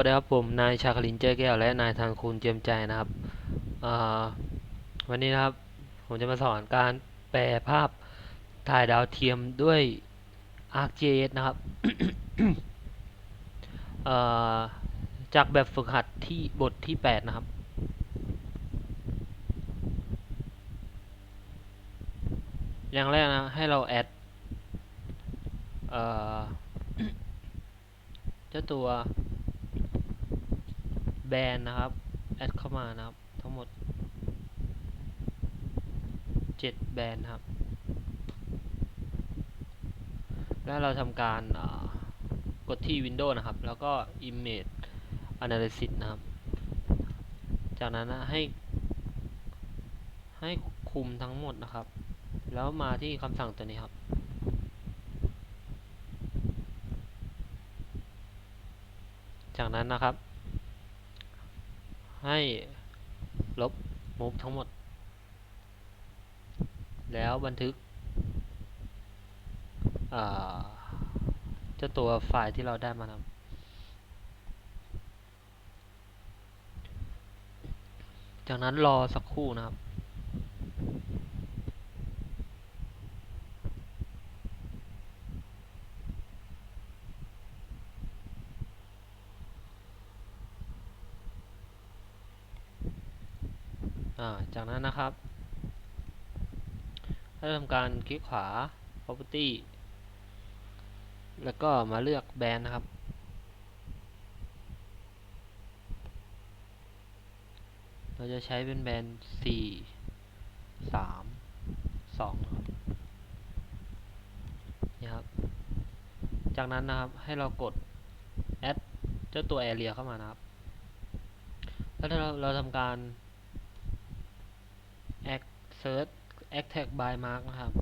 สวัสดีครับผมนายชาคลินเจอแก้วและนายทางคุณเจียมใจนะครับวันนี้นะครับผมจะมาสอนการแปลภาพถ่ายดาวเทียมด้วย ArcGIS นะครับจากแบบฝึกหัดที่บทที่ 8 นะครับ อย่างแรกนะ ให้เราแอดเจ้าตัว แบรนด์นะครับแอดเข้ามานะครับ ทั้งหมด7แบรนด์ครับ แล้วเราทำการกดที่ Windows นะครับ แล้วก็ Image Analysis นะครับ จากนั้นนะให้ให้คุมทั้งหมดนะครับ แล้วมาที่คำสั่งตัวนี้ครับ จากนั้นนะครับ ให้ลบมูฟทั้งหมด แล้วบันทึกเจ้าตัวไฟล์ที่เราได้มานะจากนั้นรอสักครู่นะครับ อ่า จาก นั้นนะครับให้ทำการคลิกขวา property แล้วก็มาเลือกแบรนด์นะครับ เราจะใช้เป็นแบรนด์สี่สามสองนะครับนี่ครับ จากนั้นนะครับให้เรากด add เจ้าตัว area เข้ามานะครับ แล้วถ้าเราเราทำการ add search add tag by mark นะครับ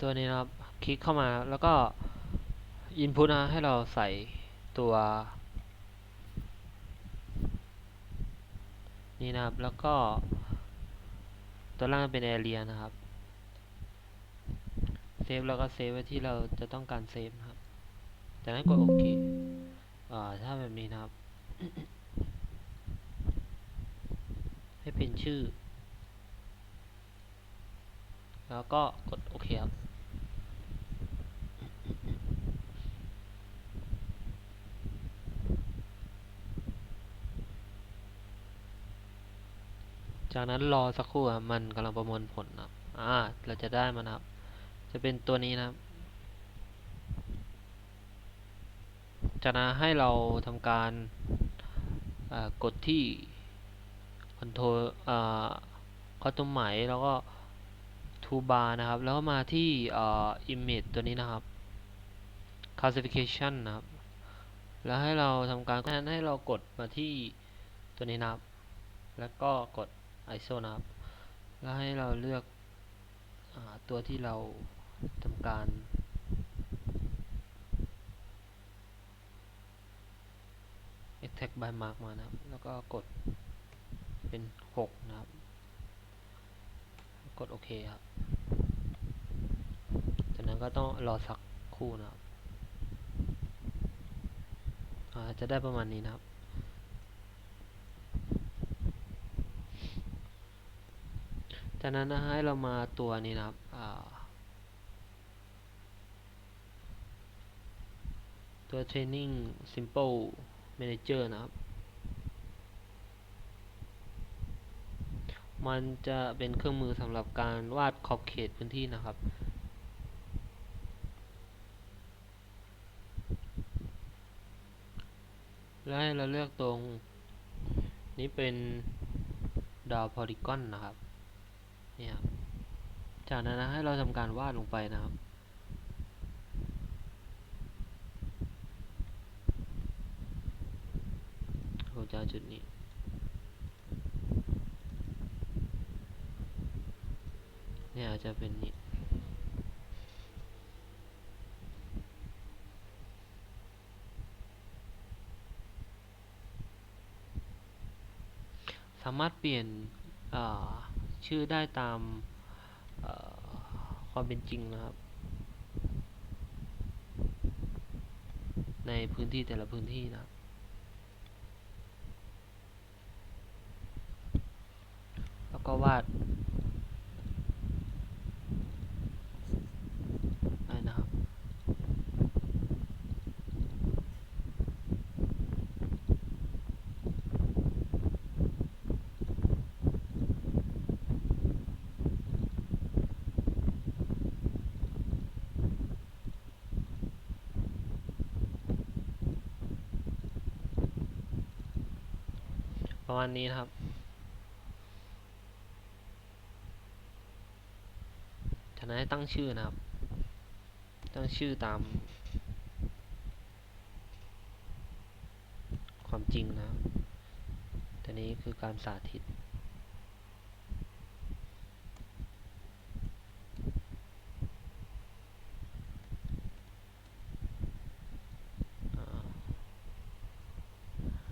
ตัวนี้นะครับ คลิกเข้ามาแล้วก็ input นะให้เราใส่ตัวนี่นะครับ แล้วก็ ตัวล่างเป็น area นะครับเซฟแล้วก็เซฟไว้ที่เราจะต้องการเซฟครับ จากนั้นกดโอเคอ่าถ้าแบบนี้นะครับ ให้เป็นชื่อ แล้วก็กดโอเคครับ จากนั้นรอสักครู่ครับมันกำลังประมวลผลนะครับอ่าเราจะได้มันครับ จะเป็นตัวนี้นะครับ จากนั้นให้เราทำการกดที่คอนโทรคอตมหมายแล้วก็ทูบาร์นะครับ แล้วก็มาที่อ่า image ตัวนี้นะครับ classification นะครับ แล้วให้เราทำการนั้นให้เรากดมาที่ตัวนี้นะครับ แล้วก็กด ISO นะครับ แล้วให้เราเลือกอตัวที่เราทำการเ e x t r a c t by mark มานะครับ แล้วก็กดเป็น 6 นะครับ กดโอเคครับ จากนั้นก็ต้องรอสักคู่นะครับ จะได้ประมาณนี้นะครับ จากนั้นนะให้เรามาตัวนี้นะครับตัว training simple manager นะครับ มันจะเป็นเครื่องมือสำหรับการวาดขอบเขตพื้นที่นะครับแล้วให้เราเลือกตรงนี้เป็นดาวพอลิกอนนะครับ นี่ยจากนั้นนะให้เราทำการวาดลงไปนะครับ เราจะจุดนี้เนี่ยอาจจะเป็นนี้สามารถเปลี่ยนอ่า ชื่อได้ตามความเป็นจริงนะครับ ในพื้นที่แต่ละพื้นที่นะครับแล้วก็วาดนะครับ ประมาณนี้นะครับ จากนั้นให้ตั้งชื่อนะครับ ตั้งชื่อตาม ความจริงนะครับแต่นี้คือการสาธิต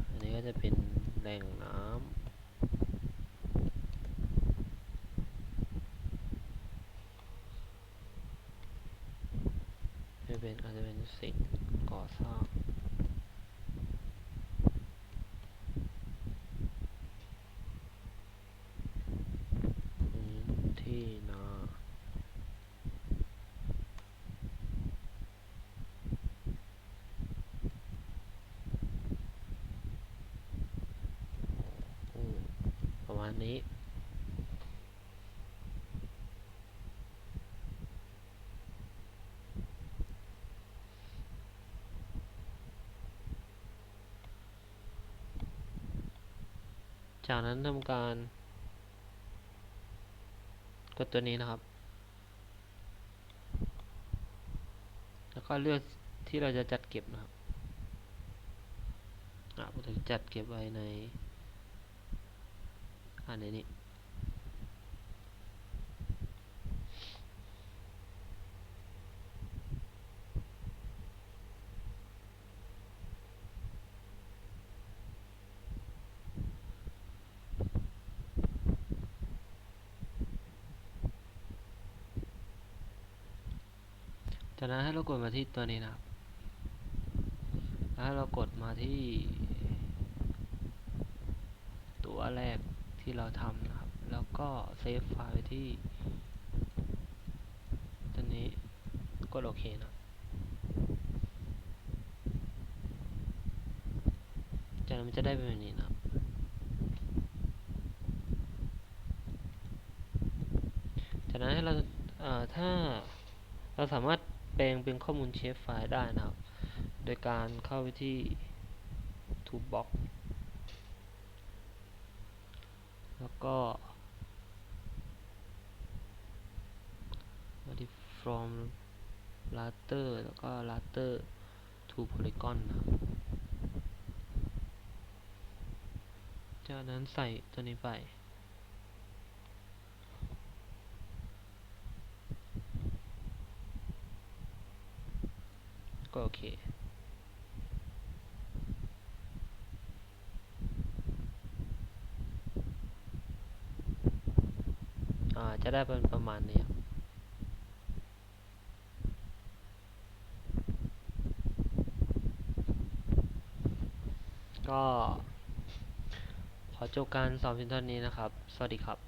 อันนี้ก็จะเป็น แหล่งน้ำจะเป็นอาจจะเป็นสิ่งก่อสร้างพื้นที่นาอืมประ มาณนี้ จากนั้นทำการ กดตัวนี้นะครับ แล้วก็เลือกที่เราจะจัดเก็บนะครับอะผมจะจัดเก็บไว้ใน อันนนี้จากนั้นให้เรากดมาที่ตัวนี้นะครับ แล้วเรากดมาที่ ตัวแรก ที่เราทำนะครับ แล้วก็เซฟไฟล์ที่ตัวนี้กดโอเคนะ จากนั้นมันจะได้เป็นแบบนี้นะครับ จากนั้นให้เราเถ้าเราสามารถแปลงเป็นข้อมูลเชฟไฟล์ได้นะครับ โดยการเข้าไปที่ Toolbox แล้วก็มาที่ from raster แล้วก็ raster to polygon นะจากนั้นใส่ตัวนี้ไป ก็โอเค อ่า จะได้เป็นประมาณนี้ก็ขอจบการสอนเพียงเท่านี้นะครับ สวัสดีครับ